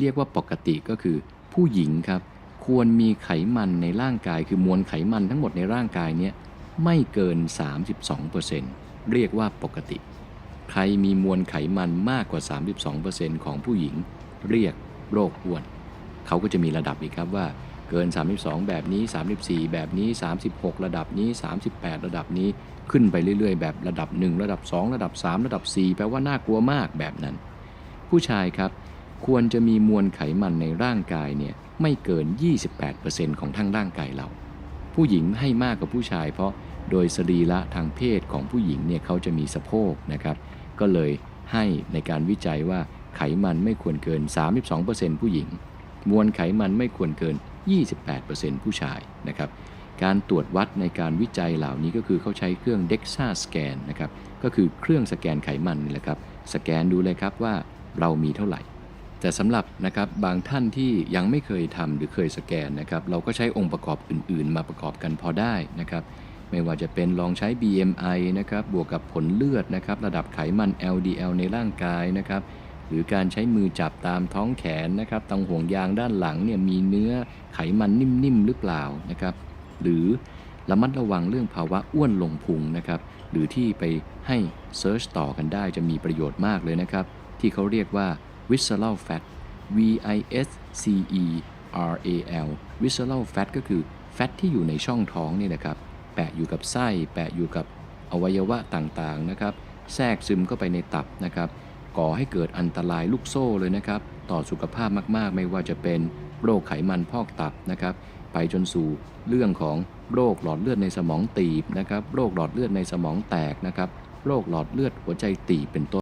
เรียกว่าปกติก็คือ ผู้หญิงครับ ควรมีไขมันในร่างกาย คือมวลไขมันทั้งหมดในร่างกายเนี้ยไม่เกิน 32%เรียกว่าปกติ ใครมีมวลไขมันมากกว่า 32%ของผู้หญิง เรียกโรคอ้วน เขาก็จะมีระดับอีกครับว่าเกิน 32 แบบนี้ 34 แบบนี้ 36 ระดับนี้ 38 ระดับนี้ ขึ้นไปเรื่อยๆ แบบระดับ 1 ระดับ 2 ระดับ 3 ระดับ 4 แปลว่าน่ากลัวมากแบบนั้น ผู้ชายครับ ควรจะมีมวลไขมันในร่างกายเนี่ยไม่เกิน 28%ของทั้งร่างกายเรา ผู้หญิงให้มากกว่าผู้ชาย เพราะโดยสรีระทางเพศของผู้หญิงเนี่ยเขาจะมีสะโพกนะครับ ก็เลยให้ในการวิจัยว่าไขมันไม่ควรเกิน 32%ผู้หญิง มวลไขมันไม่ควรเกิน 28%ผู้ชายนะครับ การตรวจวัดในการวิจัยเหล่านี้ก็คือเขาใช้เครื่อง DEXA scan นะครับ ก็คือเครื่องสแกนไขมันนี่แหละครับ สแกนดูเลยครับว่าเรามีเท่าไหร่ แต่สำหรับนะครับบางท่านที่ยังไม่เคยทำหรือเคยสแกนนะครับเราก็ใช้องค์ประกอบอื่น ๆ มาประกอบกันพอได้นะครับไม่ว่าจะเป็นลองใช้ BMI นะครับบวกกับผลเลือดนะครับระดับไขมัน LDL ในร่างกายนะครับหรือการใช้มือจับตามท้องแขนนะครับตรงห่วงยางด้านหลังเนี่ยมีเนื้อไขมันนิ่มๆหรือเปล่านะครับหรือระมัดระวังเรื่องภาวะอ้วนลงพุงนะครับหรือที่ไปให้เซิร์ชต่อกันได้จะมีประโยชน์มากเลยนะครับที่เขาเรียกว่า visceral fat V I S C E R A L visceral fat ก็คือแฟตที่อยู่ในช่องท้องนี่นะครับ แปะอยู่กับไส้ แปะอยู่กับอวัยวะต่างๆนะครับ แทรกซึมเข้าไปในตับนะครับ ก่อให้เกิดอันตรายลูกโซ่เลยนะครับ ต่อสุขภาพมากๆ ไม่ว่าจะเป็นโรคไขมันพอกตับนะครับ ไปจนสู่เรื่องของโรคหลอดเลือดในสมองตีบนะครับ โรคหลอดเลือดในสมองแตกนะครับ โรคหลอดเลือดหัวใจตีบเป็นต้น